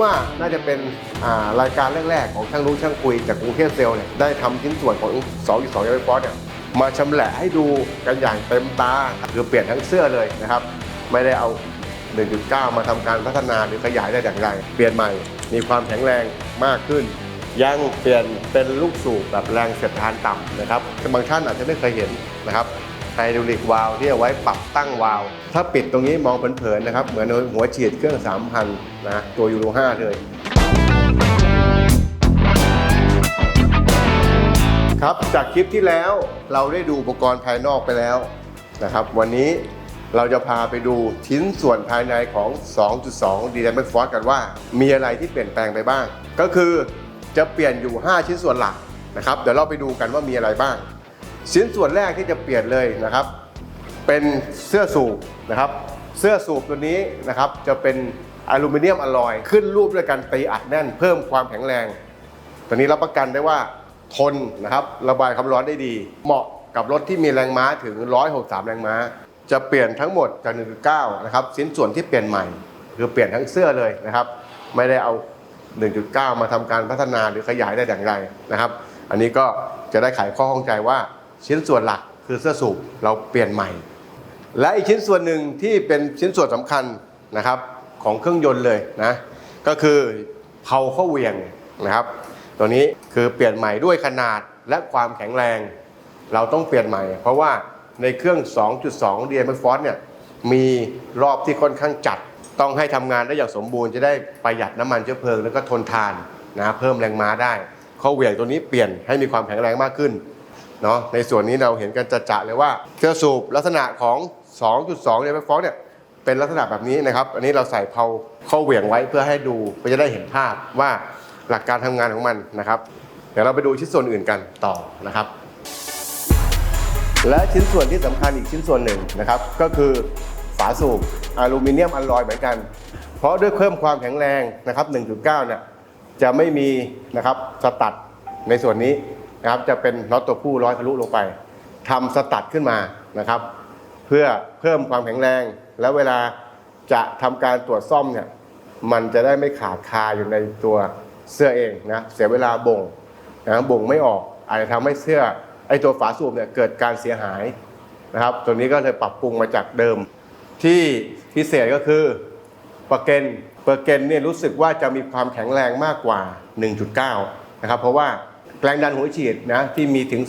ว่าน่าจะเป็นรายการแรกๆของช่างรู้ช่างคุยจากกรุงเทพเซลล์เนี่ยได้ทำชิ้นส่วนของ2.2ยาฟอสเนี่ยมาชำแหละให้ดูกันอย่างเต็มตาคือเปลี่ยนทั้งเสื้อเลยนะครับ ไม่ได้เอา 1.9 มาทำการพัฒนาหรือขยายได้อย่างไรเปลี่ยนใหม่มีความแข็งแรงมากขึ้นยังเปลี่ยนเป็นลูกสูบแบบแรงเสียดทานต่ำนะครับบางท่านอาจจะไม่เคยเห็นนะครับ ไฮดรอลิกวาล์วที่เอาไว้ปรับตั้งวาล์วถ้าปิดตรงนี้มองเผินๆนะครับ เหมือนหัวฉีดเครื่อง 3,000 นะตัวยูโร5เลยครับจากคลิปที่แล้วเราได้ดูอุปกรณ์ภายนอกไปแล้วนะครับ วันนี้เราจะพาไปดูชิ้นส่วนภายในของ 2.2 d y n a m i c Force กันว่า มีอะไรที่เปลี่ยนแปลงไปบ้าง ก็คือจะเปลี่ยนอยู่ 5 ชิ้นส่วนหลักนะครับ เดี๋ยวเราไปดูกันว่ามีอะไรบ้าง ชิ้นส่วนแรกที่จะเปลี่ยนเลยนะครับ เป็นเสื้อสูบนะครับ เสื้อสูบตัวนี้นะครับจะเป็นอลูมิเนียมอลลอยขึ้นรูปด้วยการตีอัดแน่นเพิ่มความแข็งแรง ตัวนี้รับประกันได้ว่าทนนะครับระบายความร้อนได้ดี เหมาะกับรถที่มีแรงม้าถึง 163 แรงม้า จะเปลี่ยนทั้งหมดจาก1.9นะครับชิ้นส่วนที่เปลี่ยนใหม่ คือเปลี่ยนทั้งเสื้อเลยนะครับ ไม่ได้เอา 1.9 มาทำการพัฒนาหรือขยายได้อย่างไรนะครับ อันนี้ก็จะได้ไขข้อข้องใจว่า ชิ้นส่วนหลักคือเสื้อสูบเราเปลี่ยนใหม่ และอีกชิ้นส่วนหนึ่งที่เป็นชิ้นส่วนสำคัญนะครับของเครื่องยนต์เลยนะก็คือเผาข้าเหวียงนะครับ ตัวนี้คือเปลี่ยนใหม่ด้วยขนาดและความแข็งแรง เราต้องเปลี่ยนใหม่ เพราะว่าในเครื่อง 2.2 d m f o r c e เนี่ยมีรอบที่ค่อนข้างจัด ต้องให้ทำงานได้อย่างสมบูรณ์จะได้ประหยัดน้ำมันเชื้อเพลิงแล้วก็ทนทานนะเพิ่มแรงม้าได้ข้อเหวี่ยงตัวนี้เปลี่ยนให้มีความแข็งแรงมากขึ้น เนาะในส่วนนี้เราเห็นกันจะๆเลยว่าเครื่องสูบลักษณะของ 2.2เนี่ยไฟฟ้าเนี่ยเป็นลักษณะแบบนี้นะครับ อันนี้เราใส่เพาเข้าเหวี่ยงไว้เพื่อให้ดูเพื่อจะได้เห็นภาพว่าหลักการทำงานของมันนะครับ เดี๋ยวเราไปดูชิ้นส่วนอื่นกันต่อนะครับ และชิ้นส่วนที่สำคัญอีกชิ้นส่วนหนึ่งนะครับ ก็คือฝาสูบอลูมิเนียมอลลอยเหมือนกัน เพราะด้วยเพิ่มความแข็งแรงนะครับ 1.9 เนี่ยจะไม่มีนะครับสตัดในส่วนนี้ นะครับจะเป็นน็อตตัวผู้ร้อยทะลุลงไปทำสตัดขึ้นมานะครับ เพื่อเพิ่มความแข็งแรง แล้วเวลาจะทำการตรวจซ่อมเนี่ยมันจะได้ไม่ขาดคาอยู่ในตัวเสื้อเองนะเสียเวลาบ่งนะบ่งไม่ออกอาจจะทำให้เสื้อไอตัวฝาสูบเนี่ยเกิดการเสียหายนะครับ ตัวนี้ก็เลยปรับปรุงมาจากเดิม ที่พิเศษก็คือเปอร์เกนเปอร์เกนเนี่ยรู้สึกว่าจะมีความแข็งแรงมากกว่า 1.9 นะครับ เพราะว่า แรงดันหัวฉีดนะที่มีถึง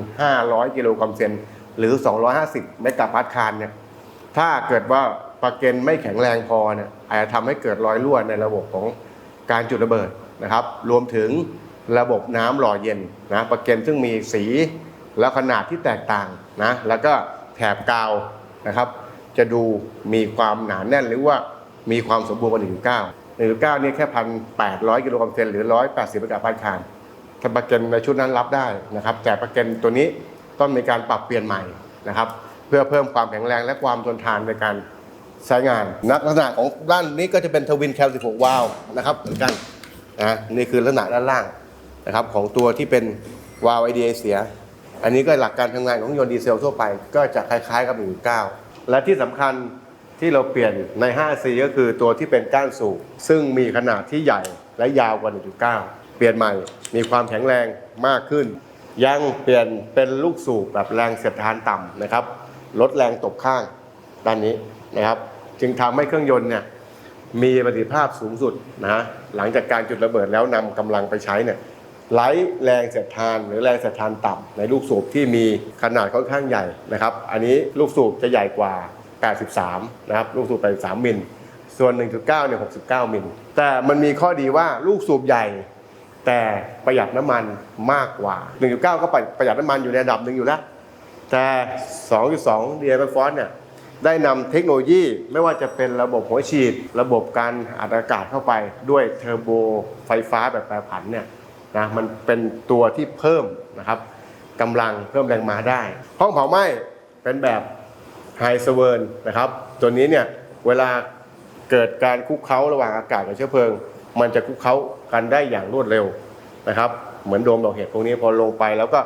2,500 กิโลกรัมเซนหรือ 250 เมกะพาสคาลเนี่ยถ้าเกิดว่าปะเกนไม่แข็งแรงพอเนี่ยอาจจะทำให้เกิดรอยรั่วในระบบของการจุดระเบิดนะครับ รวมถึงระบบน้ำหล่อเย็นนะปะเกนซึ่งมีสีและขนาดที่แตกต่างนะแล้วก็แถบกาวนะครับ จะดูมีความหนาแน่นหรือว่ามีความสมบูรณ์กว่า1.9 1.9นี่แค่พันแปดร้อยกิโลกรัมเซนหรือ 180เมกะพาสคาล ถ้าประกันในชุดนั้นรับได้นะครับ แต่ประกันตัวนี้ต้องมีการปรับเปลี่ยนใหม่นะครับ เพื่อเพิ่มความแข็งแรงและความทนทานในการใช้งานนักลักษณะของด้านนี้ก็จะเป็นทวินแคล16วาล์วนะครับเหมือนกันนะนี่คือลักษณะด้านล่างนะครับของตัวที่เป็นวาล์วไอเดียเสีย อันนี้ก็หลักการทำงานของยนต์ดีเซลทั่วไป ก็จะคล้ายๆกับ 1.9 และที่สำคัญที่เราเปลี่ยนใน 5C ก็คือตัวที่เป็นก้านสูบซึ่งมีขนาดที่ใหญ่และยาวกว่า 1.9 เปลี่ยนใหม่ มีความแข็งแรงมากขึ้น ยังเปลี่ยนเป็นลูกสูบแบบแรงเสียดทานต่ำนะครับ ลดแรงตบข้างด้านนี้นะครับ จึงทำให้เครื่องยนต์เนี่ยมีประสิทธิภาพสูงสุดนะหลังจากการจุดระเบิดแล้วนำกำลังไปใช้เนี่ยไร้แรงเสียดทานหรือแรงเสียดทานต่ำในลูกสูบที่มีขนาดค่อนข้างใหญ่นะครับ อันนี้ลูกสูบจะใหญ่กว่า 83 นะครับ ลูกสูบ83มิล ส่วน 1.9เนี่ย69 มิล แต่มันมีข้อดีว่าลูกสูบใหญ่ แต่ประหยัดน้ำมันมากกว่า 1.9 ก็ประหยัดน้ำมันอยู่ในระดับหนึ่งอยู่แล้ว แต่ 2.2 d m f o r c e เนี่ยได้นำเทคโนโลยีไม่ว่าจะเป็นระบบหัวฉีด ระบบการอัดอากาศเข้าไปด้วยเทอร์โบไฟฟ้าแบบแปรผันเนี่ยนะมันเป็นตัวที่เพิ่มนะครับกำลังเพิ่มแรงม้าได้ ห้องเผาไหม้เป็นแบบไฮสเวิร์นนะครับ ตัวนี้เนี่ยเวลาเกิดการคุกเค้าระหว่างอากาศกับเชื้อเพลิง มันจะคุกเคล้ากันได้อย่างรวดเร็วนะครับ เหมือนโดมดอกเห็ดพวกนี้พอลงไปแล้วก็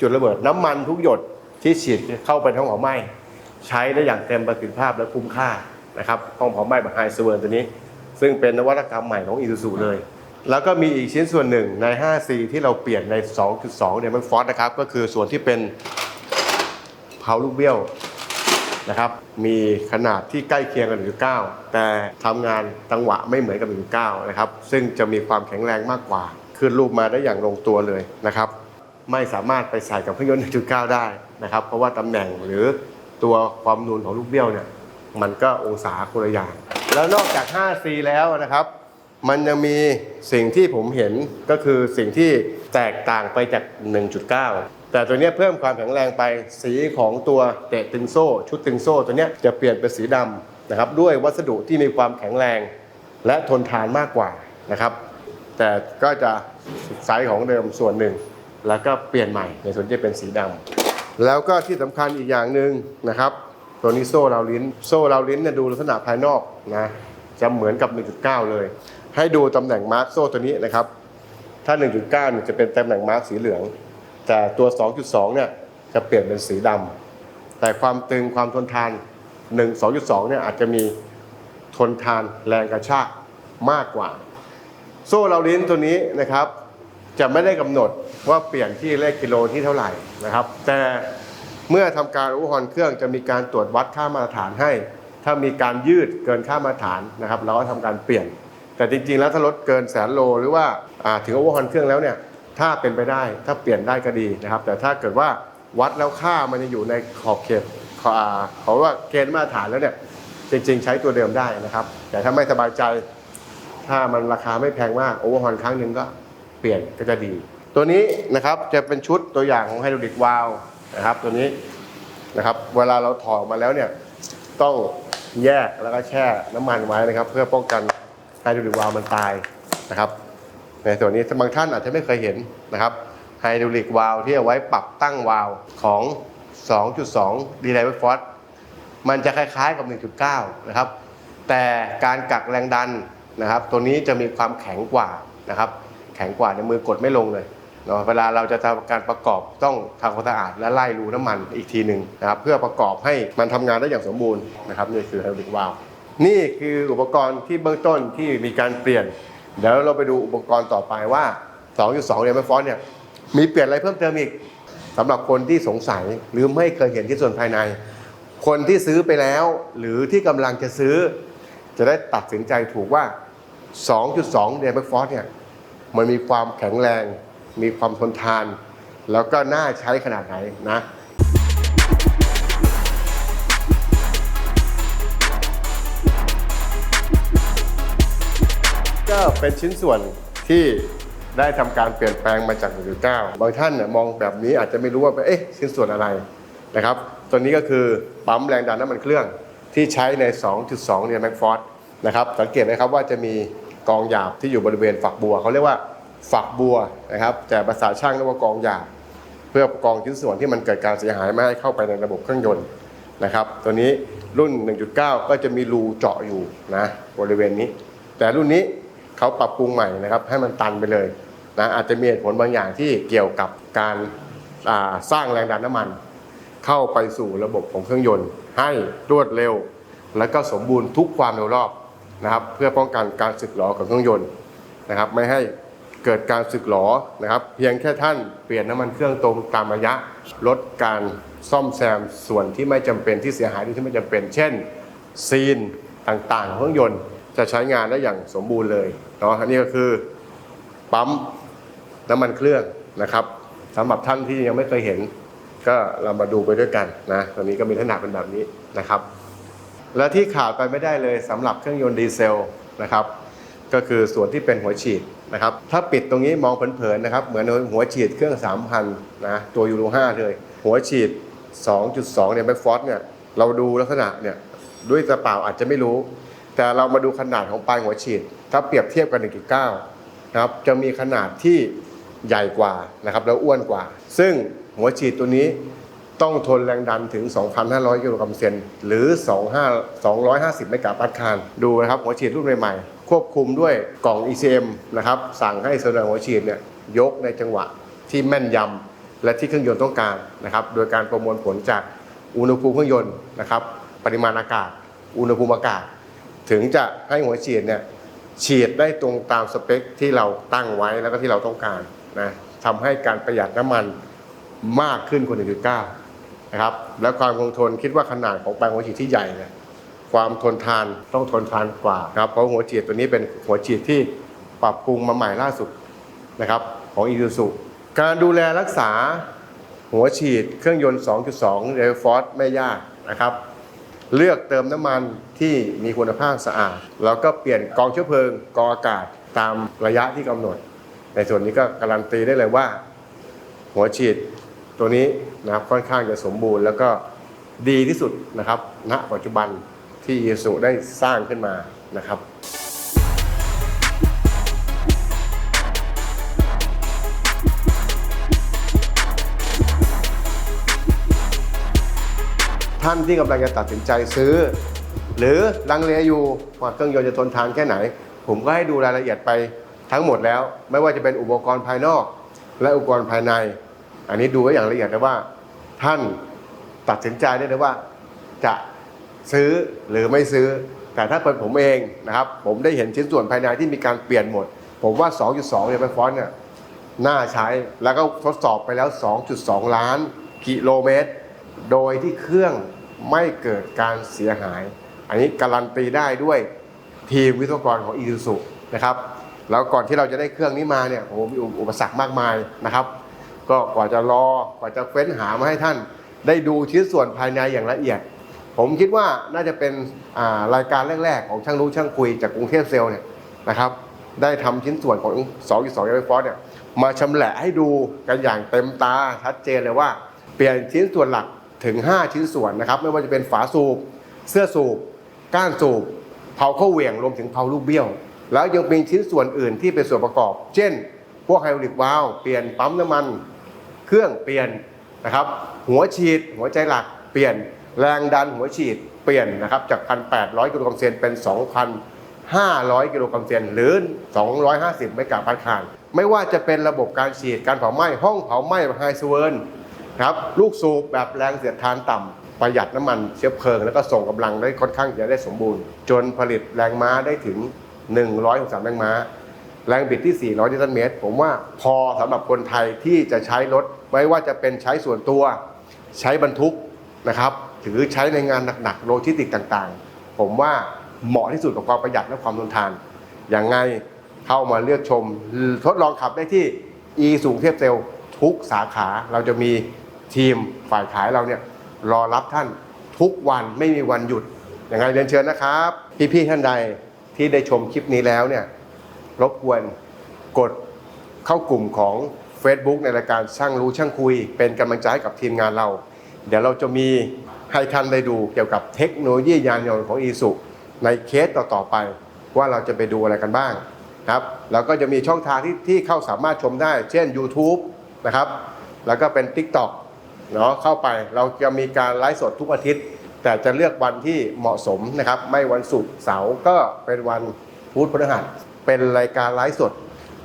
จุดระเบิดน้ำมันทุกหยดที่ฉีดเข้าไปท้องเผาไหม้ใช้ได้อย่างเต็มประสิทธิภาพและคุ้มค่านะครับห้องเผาไหม้แบบไฮสเวิร์ตัวนี้ ซึ่งเป็นนวัตกรรมใหม่ของ i s u z u เลย แล้วก็มีอีกชิ้นส่วนหนึ่งใน 5C ที่เราเปลี่ยนใน 2.2เนี่ยมันฟอสนะครับก็คือส่วนที่เป็นเผาลูกเบี้ยว นะครับมีขนาดที่ใกล้เคียงกับ1.9 แต่ทำงานจังหวะไม่เหมือนกับ1.9 นะครับ ซึ่งจะมีความแข็งแรงมากกว่าขึ้นรูปมาได้อย่างลงตัวเลยนะครับ ไม่สามารถไปใส่กับเครื่องยนต์1.9 ได้นะครับ เพราะว่าตำแหน่งหรือตัวความนูนของลูกเบี้ยวเนี่ยมันก็องศาคนละอย่าง แล้วนอกจาก 5C แล้วนะครับ มันยังมีสิ่งที่ผมเห็นก็คือสิ่งที่แตกต่างไปจาก 1.9 แต่ตัวนี้เพิ่มความแข็งแรงไปสีของตัวเตะตึงโซ่ ชุดตึงโซ่ ตัวนี้จะเปลี่ยนเป็นสีดำนะครับด้วยวัสดุที่มีความแข็งแรง และทนทานมากกว่านะครับ แต่ก็จะไซส์ของเดิมส่วนหนึ่ง แล้วก็เปลี่ยนใหม่ในส่วนที่เป็นสีดำแล้วก็ที่สำคัญอีกอย่างหนึ่งนะครับ ตัวนี้โซ่ราวลิ้น โซ่ราวลิ้นเนี่ยดูลักษณะภายนอกนะจะเหมือนกับ 1.9 เลย ให้ดูตำแหน่งมาร์กโซ่ตัวนี้นะครับ ถ้า 1.9เนี่ยจะเป็นตำแหน่งมาร์กสีเหลือง แต่ตัว 2.2 เนี่ยจะเปลี่ยนเป็นสีดำแต่ความตึงความทนทาน 1 2.2 เนี่ยอาจจะมีทนทานแรงกระชากมากกว่า โซ่เราลิ้นตัวนี้นะครับ จะไม่ได้กำหนดว่าเปลี่ยนที่เลขกิโลที่เท่าไหร่นะครับ แต่เมื่อทำการอุปกรณ์เครื่องจะมีการตรวจวัดค่ามาตรฐานให้ ถ้ามีการยืดเกินค่ามาตรฐานนะครับ เราก็ทำการเปลี่ยน แต่จริงๆแล้วถ้ารถเกินแสนโลหรือว่าอ่าถึงอุปกรณ์เครื่องแล้วเนี่ย ถ้าเป็นไปได้ถ้าเปลี่ยนได้ก็ดีนะครับ แต่ถ้าเกิดว่าวัดแล้วค่ามันยังอยู่ในขอบเขตขออาเขาว่าเกณฑ์มาตรฐานแล้วเนี่ยจริง ๆ ใช้ตัวเดิมได้นะครับ แต่ถ้าไม่สบายใจ ถ้ามันราคาไม่แพงมากโอเวอร์ฮอนครั้งหนึ่งก็เปลี่ยนก็จะดี ตัวนี้นะครับจะเป็นชุดตัวอย่างของไฮดรอลิกวาลวนะครับ ตัวนี้นะครับเวลาเราถอดออกมาแล้วเนี่ยต้องแยกแล้วก็แช่น้ำมันไว้นะครับ เพื่อป้องกันไฮดรอลิกวาลวมันตายนะครับ ในส่วนนี้บางท่านอาจจะไม่เคยเห็นนะครับไฮดรอลิกวาล์วที่เอาไว้ปรับตั้งวาล์วของ 2.2 ดีไลเวอร์ฟอสมันจะคล้ายๆกับ 1.9 นะครับ แต่การกักแรงดันนะครับ ตัวนี้จะมีความแข็งกว่านะครับ แข็งกว่าในมือกดไม่ลงเลยเนาะเวลาเราจะทำการประกอบต้องทำความสะอาดและไล่รูน้ำมันอีกทีหนึ่งนะครับ เพื่อประกอบให้มันทำงานได้อย่างสมบูรณ์นะครับนี่คือไฮดรอลิกวาล์วนี่คืออุปกรณ์ที่เบื้องต้นที่มีการเปลี่ยน เดี๋ยวเราไปดูอุปกรณ์ต่อไปว่า 2.2เรียนไม่ฟอนเนี่ยมีเปลี่ยนอะไรเพิ่มเติมอีกสำหรับคนที่สงสัยหรือไม่เคยเห็นที่ส่วนภายใน คนที่ซื้อไปแล้ว หรือที่กำลังจะซื้อ จะได้ตัดสินใจถูกว่า 2.2เดนแบ็กฟอร์เนี่ยมันมีความแข็งแรง มีความทนทาน แล้วก็น่าใช้ขนาดไหนนะ ก็เป็นชิ้นส่วนที่ได้ทำการเปลี่ยนแปลงมาจาก1.9บางท่านเนี่ยมองแบบนี้อาจจะไม่รู้ว่าเอ๊ะชิ้นส่วนอะไรนะครับ ตัวนี้ก็คือปั๊มแรงดันน้ำมันเครื่องที่ใช้ใน 2.2เนี่ยแม็กฟอร์ดนะครับ สังเกตไหมครับว่าจะมีกองหยาบที่อยู่บริเวณฝักบัวเขาเรียกว่าฝักบัวนะครับ แต่ภาษาช่างเรียกว่ากองหยาบเพื่อกองชิ้นส่วนที่มันเกิดการเสียหายไม่ให้เข้าไปในระบบเครื่องยนต์นะครับ ตัวนี้รุ่น 1.9 ก็จะมีรูเจาะอยู่นะบริเวณนี้ แต่รุ่นนี้ เขาปรับปรุงใหม่นะครับให้มันตันไปเลยนะอาจจะมีเหตุผลบางอย่างที่เกี่ยวกับการสร้างแรงดันน้ำมัน เข้าไปสู่ระบบของเครื่องยนต์ ให้รวดเร็ว และก็สมบูรณ์ทุกความเร็วรอบนะครับ เพื่อป้องกันการสึกหรอของเครื่องยนต์นะครับ ไม่ให้เกิดการสึกหรอนะครับ เพียงแค่ท่านเปลี่ยนน้ำมันเครื่องตรงตามระยะลดการซ่อมแซมส่วนที่ไม่จำเป็นที่เสียหายที่ไม่จำเป็น เช่น ซีนต่างๆของเครื่องยนต์จะใช้งานได้อย่างสมบูรณ์เลย เนาะอันนี้ก็คือปั๊มน้ำมันเครื่องนะครับสำหรับท่านที่ยังไม่เคยเห็น ก็เรามาดูไปด้วยกันนะตัวนี้ก็มีลักษณะเป็นแบบนี้นะครับ และที่ขาดไปไม่ได้เลยสำหรับเครื่องยนต์ดีเซลนะครับ ก็คือส่วนที่เป็นหัวฉีดนะครับ ถ้าปิดตรงนี้มองเผินๆนะครับ เหมือนหัวฉีดเครื่อง 3,000นะตัวยูโร5เลย หัวฉีด 2.2เนี่ยแบ็กฟอสเนี่ยเราดูลักษณะเนี่ยด้วยตาเปล่าอาจจะไม่รู้ แต่เรามาดูขนาดของปลายหัวฉีด ถ้าเปรียบเทียบกัน1.9นะครับจะมีขนาดที่ใหญ่กว่านะครับแล้วอ้วนกว่า ซึ่งหัวฉีดตัวนี้ต้องทนแรงดันถึง 2,500 กิโลกรัมเซนหรือ 25 250 เมกะปาสคาลดูนะครับหัวฉีดรุ่นใหม่ๆ ควบคุมด้วยกล่อง ECM นะครับสั่งให้โซลาร์หัวฉีดเนี่ยยกในจังหวะที่แม่นยำและที่เครื่องยนต์ต้องการนะครับโดยการประมวลผลจากอุณหภูมิเครื่องยนต์นะครับปริมาณอากาศ อุณหภูมิอากาศ ถึงจะให้หัวฉีดเนี่ยฉีดได้ตรงตามสเปคที่เราตั้งไว้แล้วก็ที่เราต้องการนะทำให้การประหยัดน้ำมันมากขึ้นกว่า1.9นะครับแล้วความคงทนคิดว่าขนาดของแปลงหัวฉีดที่ใหญ่เนี่ยความทนทานต้องทนทานกว่าครับเพราะหัวฉีดตัวนี้เป็นหัวฉีดที่ปรับปรุงมาใหม่ล่าสุดนะครับของอี u ู u การดูแลรักษาหัวฉีดเครื่องยนต์ 2.2 เรฟอร์ไม่ยากนะครับ เลือกเติมน้ำมันที่มีคุณภาพสะอาด แล้วก็เปลี่ยนกองเชื้อเพลิงกองอากาศตามระยะที่กำหนด ในส่วนนี้ก็การันตีได้เลยว่า หัวฉีดตัวนี้นะครับค่อนข้างจะสมบูรณ์ แล้วก็ดีที่สุดนะครับณปัจจุบันที่ยีสุได้สร้างขึ้นมานะครับ ท่านที่กำลังจะตัดสินใจซื้อ หรือลังเลอยู่ว่าเครื่องยนต์จะทนทานแค่ไหน ผมก็ให้ดูรายละเอียดไปทั้งหมดแล้ว ไม่ว่าจะเป็นอุปกรณ์ภายนอก และอุปกรณ์ภายใน อันนี้ดูไว้อย่างละเอียดนะว่า ท่านตัดสินใจได้เลยว่าจะซื้อหรือไม่ซื้อ แต่ถ้าเป็นผมเองนะครับ ผมได้เห็นชิ้นส่วนภายในที่มีการเปลี่ยนหมด ผมว่า 2.2เนี่ยเป็นฟอนต์เนี่ยน่าใช้แล้วก็ทดสอบไปแล้ว 2.2 ล้านกิโลเมตร โดยที่เครื่อง ไม่เกิดการเสียหาย อันนี้การันตีได้ด้วยทีมวิศวกรของ i s u z u นะครับแล้วก่อนที่เราจะได้เครื่องนี้มาเนี่ยโอ้โหมีอุปสรรคมากมายนะครับ ก็กว่าจะรอกว่าจะเฟ้นหามาให้ท่าน ได้ดูชิ้นส่วนภายในอย่างละเอียด ผมคิดว่าน่าจะเป็นารายการแรก ๆ ของช่างรู้ช่างคุยจากกรุงเทพเซลล์เนี่ยนะครับได้ทำชิ้นส่วนของ2.2เอฟอร์เนี่ยมาชำแหละให้ดูกันอย่างเต็มตาชัดเจนเลยว่า เปลี่ยนชิ้นส่วนหลัก ถึง 5 ชิ้นส่วนนะครับไม่ว่าจะเป็นฝาสูบ เสื้อสูบ ก้านสูบเผาเข้าเหวี่ยงรวมถึงเผาลูกเบี้ยว แล้วยังมีชิ้นส่วนอื่นที่เป็นส่วนประกอบ เช่น พวกไฮดรอลิกวาล์วเปลี่ยนปั๊มน้ำมัน เครื่องเปลี่ยนนะครับหัวฉีด หัวใจหลักเปลี่ยนแรงดันหัวฉีดเปลี่ยนนะครับจาก 1,800 กิโลกรัมเซนเป็น 2,500 กิโลกรัมเซนหรือ 250เมกะพันคานไม่ว่าจะเป็นระบบการฉีดการเผาไหม้ห้องเผาไหม้ไฮสเวิร์น ครับลูกสูบแบบแรงเสียดทานต่ำประหยัดน้ำมันเชื้อเพลิง แล้วก็ส่งกำลังได้ค่อนข้างจะได้สมบูรณ์ จนผลิตแรงม้าได้ถึง 163 แรงม้า แรงบิดที่ 400 นิวตันเมตร ผมว่าพอสำหรับคนไทยที่จะใช้รถไม่ว่าจะเป็นใช้ส่วนตัว ใช้บรรทุกนะครับหรือใช้ในงานหนักๆโลจิสติกต่างๆ ผมว่าเหมาะที่สุดกับความประหยัดและความทนทาน อย่างไงเข้ามาเลือกชม ทดลองขับได้ที่ e สูงเทพเซลทุกสาขาเราจะมี ทีมฝ่ายขายเราเนี่ยรอรับท่านทุกวันไม่มีวันหยุดอย่างไรเรียนเชิญนะครับ พี่ๆท่านใดที่ได้ชมคลิปนี้แล้วเนี่ยรบกวนกดเข้ากลุ่มของ Facebook ในรายการช่างรู้ช่างคุย เป็นกำลังใจให้กับทีมงานเรา เดี๋ยวเราจะมีให้ท่านได้ดูเกี่ยวกับเทคโนโลยียานยนต์ของ i s u ในเคสต่อๆไป ว่าเราจะไปดูอะไรกันบ้างครับแล้วก็จะมีช่องทางที่ที่เข้าสามารถชมได้ เช่น YouTube นะครับ แล้วก็เป็น TikTok เนาะเข้าไปเราจะมีการไลฟ์สดทุกอาทิตย์ แต่จะเลือกวันที่เหมาะสมนะครับ ไม่วันศุกร์เสาร์ก็เป็นวันพุธพฤหัสเป็นรายการไลฟ์สด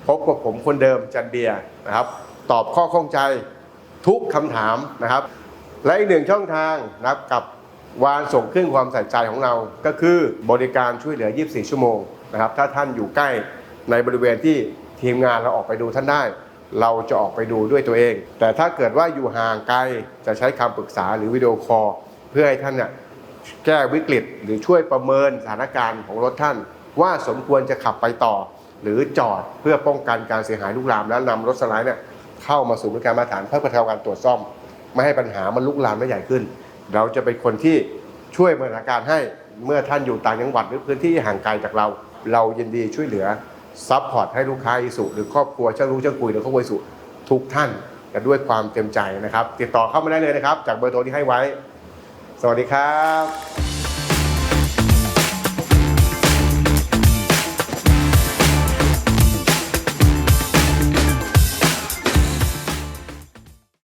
พบกับผมคนเดิมจันเบียร์นะครับ ตอบข้อข้องใจทุกคำถามนะครับ และอีกหนึ่งช่องทางนะครับกับวานส่งเครื่องความใส่ใจของเราก็คือบริการช่วยเหลือ 24 ชั่วโมงนะครับ ถ้าท่านอยู่ใกล้ในบริเวณที่ทีมงานเราออกไปดูท่านได้ เราจะออกไปดูด้วยตัวเอง แต่ถ้าเกิดว่าอยู่ห่างไกลจะใช้คำปรึกษาหรือวิดีโอคอลเพื่อให้ท่านเนี่ยแก้วิกฤตหรือช่วยประเมินสถานการณ์ของรถท่าน ว่าสมควรจะขับไปต่อ หรือจอดเพื่อป้องกันการเสียหายลุกลาม และนำรถสไลด์เนี่ยเข้ามาสู่บริการมาตรฐานเพื่อบรรเทาการตรวจซ่อม ไม่ให้ปัญหามันลุกลามไม่ใหญ่ขึ้น เราจะเป็นคนที่ช่วยบริการให้เมื่อท่านอยู่ต่างจังหวัดหรือพื้นที่ห่างไกลจากเรา เรายินดีช่วยเหลือ ซัพพอร์ตให้ลูกค้าอิสุหรือครอบครัวเช่างรู้เช่างคุยหรือครอบครัวอิสุทุกท่านกันด้วยความเต็มใจนะครับ ติดต่อเข้ามาได้เลยนะครับ จากเบอร์โทรที่ให้ไว้ สวัสดีครับ